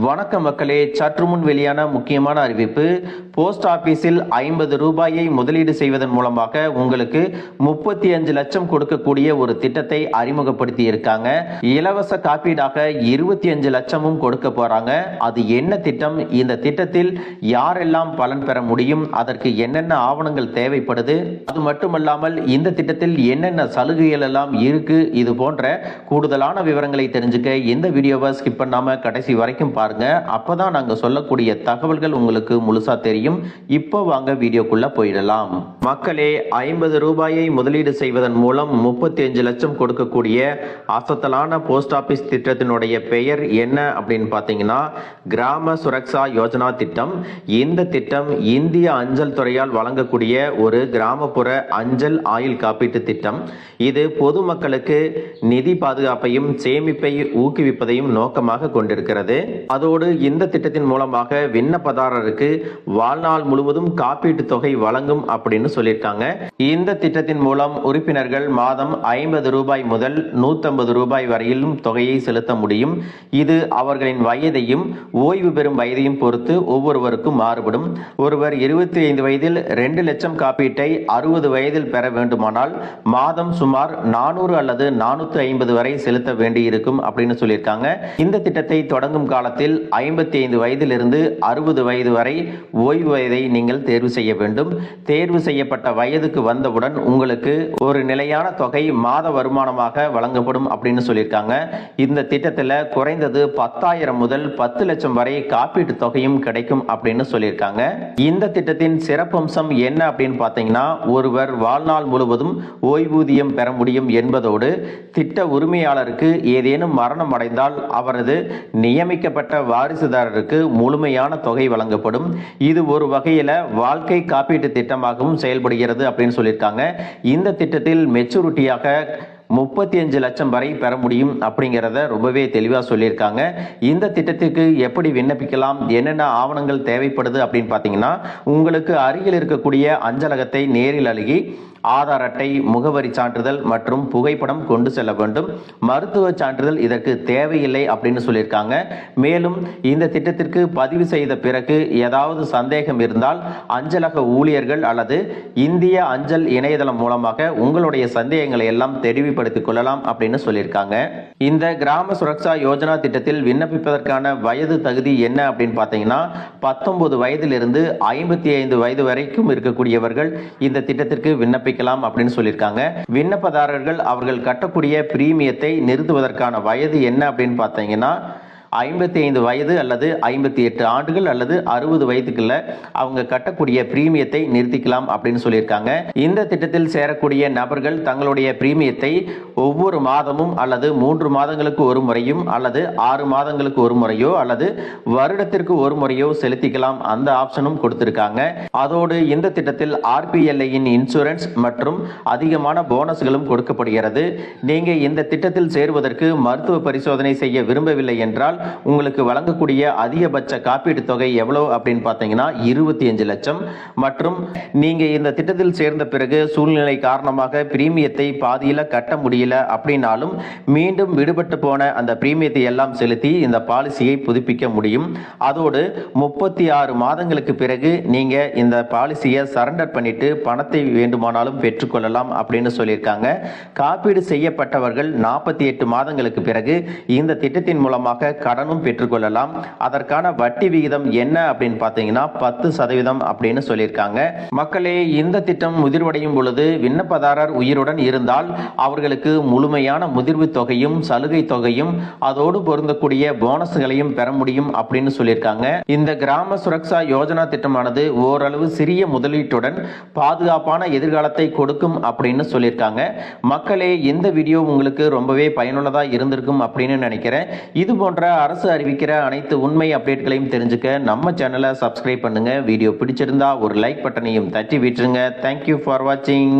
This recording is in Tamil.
வணக்கம் மக்களே. சற்று முன் வெளியான முக்கியமான அறிவிப்பு போஸ்ட் ஆபீஸில் ஐம்பது ரூபாயை முதலீடு செய்வதன் மூலமாக உங்களுக்கு முப்பத்தி அஞ்சு லட்சம் கொடுக்கக்கூடிய ஒரு திட்டத்தை அறிமுகப்படுத்தி இருக்காங்க இலவச காப்பீடாக இருபத்தி அஞ்சு லட்சமும் கொடுக்க போறாங்க. அது என்ன திட்டம்? இந்த திட்டத்தில் யாரெல்லாம் பலன் பெற முடியும்? அதற்கு என்னென்ன ஆவணங்கள் தேவைப்படுது? அது மட்டுமல்லாமல் இந்த திட்டத்தில் என்னென்ன சலுகைகள் எல்லாம் இருக்கு? இது போன்ற கூடுதலான விவரங்களை தெரிஞ்சுக்க இந்த வீடியோவை ஸ்கிப் பண்ணாம கடைசி வரைக்கும் பாருங்க. அப்பதான் நாங்க சொல்லக்கூடிய தகவல்கள் உங்களுக்கு முழுசா தெரியும். இப்போ வாங்க வீடியோக்குள்ள போயிடலாம். மக்களே ஐம்பது ரூபாயை முதலீடு செய்வதன் மூலம் முப்பத்தி அஞ்சு லட்சம் கொடுக்கக்கூடிய அசத்தலான போஸ்ட் ஆபீஸ் திட்டத்தினுடைய பெயர் என்ன அப்படின்னு பார்த்தீங்கன்னா கிராம சுரக்ஷா யோஜனா திட்டம். இந்த திட்டம் இந்திய அஞ்சல் துறையால் வழங்கக்கூடிய ஒரு கிராமப்புற அஞ்சல் ஆயுள் காப்பீட்டு திட்டம். இது பொதுமக்களுக்கு நிதி பாதுகாப்பையும் சேமிப்பை ஊக்குவிப்பதையும் நோக்கமாக கொண்டிருக்கிறது. அதோடு இந்த திட்டத்தின் மூலமாக விண்ணப்பதாரருக்கு வாழ்நாள் முழுவதும் காப்பீட்டு தொகை வழங்கும் அப்படின்னு சொல்லியிருக்காங்க. இந்த திட்டத்தின் மூலம் உறுப்பினர்கள் மாதம் ஐம்பது ரூபாய் முதல் நூற்றம்பது ரூபாய் வரையிலும் தொகையை செலுத்த முடியும். இது அவர்களின் வயதையும் ஓய்வு பெறும் வயதையும் பொறுத்து ஒவ்வொருவருக்கும் மாறுபடும். ஒருவர் இருபத்தி ஐந்து வயதில் ரெண்டு லட்சம் காப்பீட்டை அறுபது வயதில் பெற வேண்டுமானால் மாதம் சுமார் நானூறு அல்லது நானூற்றி ஐம்பது வரை செலுத்த வேண்டியிருக்கும் அப்படின்னு சொல்லியிருக்காங்க. இந்த திட்டத்தை தொடங்கும் காலத்தில் ஐம்பத்தி ஐந்து வயதிலிருந்து அறுபது வயது வரை ஓய்வு வயதை நீங்கள் தேர்வு செய்ய வேண்டும். தேர்வு செய்ய செய்யப்பட்ட வயதுக்கு வந்தவுடன் உங்களுக்கு ஒரு நிலையான தொகை மாத வருமானமாக வழங்கப்படும் அப்படின்னு சொல்லியிருக்காங்க. இந்த திட்டத்தில் குறைந்தது பத்தாயிரம் முதல் பத்து லட்சம் வரை காப்பீட்டு தொகையும் கிடைக்கும் அப்படின்னு சொல்லியிருக்காங்க. இந்த திட்டத்தின் சிறப்பம்சம் என்ன அப்படின்னு பார்த்தீங்கன்னா ஒருவர் வாழ்நாள் முழுவதும் ஓய்வூதியம் பெற முடியும் என்பதோடு திட்ட உரிமையாளருக்கு ஏதேனும் மரணம் அடைந்தால் அவரது நியமிக்கப்பட்ட வாரிசுதாரருக்கு முழுமையான தொகை வழங்கப்படும். இது ஒரு வகையில் வாழ்க்கை காப்பீட்டு திட்டமாகவும் செயல்படுகிறது அப்படின்னு சொல்லியிருக்காங்க. இந்த திட்டத்தில் மெச்சூரிட்டியாக முப்பத்தி அஞ்சு லட்சம் வரை பெற முடியும் அப்படிங்கிறத ரொம்பவே தெளிவாக சொல்லியிருக்காங்க. இந்த திட்டத்திற்கு எப்படி விண்ணப்பிக்கலாம்? என்னென்ன ஆவணங்கள் தேவைப்படுது அப்படின்னு பார்த்தீங்கன்னா உங்களுக்கு அருகில் இருக்கக்கூடிய அஞ்சலகத்தை நேரில் அணுகி ஆதார் அட்டை முகவரி சான்றிதழ் மற்றும் புகைப்படம் கொண்டு செல்ல வேண்டும். மருத்துவ சான்றிதழ் இதற்கு தேவையில்லை அப்படின்னு சொல்லியிருக்காங்க. மேலும் இந்த திட்டத்திற்கு பதிவு செய்த பிறகு ஏதாவது சந்தேகம் இருந்தால் அஞ்சலக ஊழியர்கள் அல்லது இந்திய அஞ்சல் இணையதளம் மூலமாக உங்களுடைய சந்தேகங்களை எல்லாம் பயன்படுத்திக் கொள்ளலாம் அப்படின்னு சொல்லியிருக்காங்க. இந்த கிராம சுரக்ஷா யோஜனா திட்டத்தில் விண்ணப்பிப்பதற்கான வயது தகுதி என்ன அப்படின்னு பார்த்தீங்கன்னா பத்தொன்பது வயதிலிருந்து ஐம்பத்தி ஐந்து வயது வரைக்கும் இருக்கக்கூடியவர்கள் இந்த திட்டத்திற்கு விண்ணப்பிக்கலாம் அப்படின்னு சொல்லியிருக்காங்க. விண்ணப்பதாரர்கள் அவர்கள் கட்டக்கூடிய பிரீமியத்தை நிறுத்துவதற்கான வயது என்ன அப்படின்னு பார்த்தீங்கன்னா ஐம்பத்தி ஐந்து வயது அல்லது ஐம்பத்தி எட்டு ஆண்டுகள் அல்லது அறுபது வயதுக்குள்ள அவங்க கட்டக்கூடிய பிரீமியத்தை நிறுத்திக்கலாம் அப்படின்னு சொல்லியிருக்காங்க. இந்த திட்டத்தில் சேரக்கூடிய நபர்கள் தங்களுடைய பிரீமியத்தை ஒவ்வொரு மாதமும் அல்லது மூன்று மாதங்களுக்கு ஒரு முறையும் அல்லது ஆறு மாதங்களுக்கு ஒரு முறையோ அல்லது வருடத்திற்கு ஒரு முறையோ செலுத்திக்கலாம். அந்த ஆப்ஷனும் கொடுத்திருக்காங்க. அதோடு இந்த திட்டத்தில் ஆர்பிஎல்ஐயின் இன்சூரன்ஸ் மற்றும் அதிகமான போனஸ்களும் கொடுக்கப்படுகிறது. நீங்க இந்த திட்டத்தில் சேருவதற்கு மருத்துவ பரிசோதனை செய்ய விரும்பவில்லை என்றால் உங்களுக்கு வழங்கக்கூடிய அதிகபட்ச காப்பீட்டு தொகை எவ்வளவு அப்படின்னு பார்த்தீங்கன்னா இருபத்தி அஞ்சு லட்சம். மற்றும் நீங்க இந்த திட்டத்தில் சேர்ந்த பிறகு சூழ்நிலை காரணமாக பிரீமியத்தை பாதியில கட்ட முடியல அப்படின்னாலும் மீண்டும் விடுபட்டு போன அந்த பிரீமியத்தை எல்லாம் செலுத்தி இந்த பாலிசியை புதுப்பிக்க முடியும். அதோடு முப்பத்தி ஆறு மாதங்களுக்கு பிறகு நீங்க இந்த பாலிசியை சரண்டர் பண்ணிட்டு பணத்தை வேண்டுமானாலும் பெற்றுக்கொள்ளலாம் அப்படின்னு சொல்லியிருக்காங்க. காப்பீடு செய்யப்பட்டவர்கள் நாற்பத்தி எட்டு மாதங்களுக்கு பிறகு இந்த திட்டத்தின் மூலமாக கடனும் பெற்றுக்கொள்ளலாம். அதற்கான வட்டி விகிதம் என்ன அப்படின்னு பார்த்தீங்கன்னா பத்து சதவீதம் அப்படின்னு சொல்லியிருக்காங்க. மக்களே இந்த திட்டம் முதிர்வடையும் பொழுது விண்ணப்பதாரர் உயிருடன் இருந்தால் அவர்களுக்கு முழுமையான முதிர்வு தொகையும் சலுகை தொகையும் அதோடு பொருந்தக்கூடிய போனஸ்களையும் பெற முடியும் அப்படின்னு சொல்லியிருக்காங்க. இந்த கிராம சுரக்ஷா யோஜனா திட்டமானது ஓரளவு சிறிய முதலீட்டுடன் பாதுகாப்பான எதிர்காலத்தை கொடுக்கும் அப்படின்னு சொல்லியிருக்காங்க. மக்களே இந்த வீடியோ உங்களுக்கு ரொம்பவே பயனுள்ளதாக இருந்திருக்கும் அப்படின்னு நினைக்கிறேன். இது போன்ற அரசு அறிவிக்கிற அனைத்து உண்மை அப்டேட்களையும் தெரிஞ்சுக்க நம்ம சேனலை சப்ஸ்கிரைப் பண்ணுங்க. வீடியோ பிடிச்சிருந்தா ஒரு லைக் பட்டனையும் தட்டி விட்டுருங்க. தேங்க்யூ ஃபார் வாட்சிங்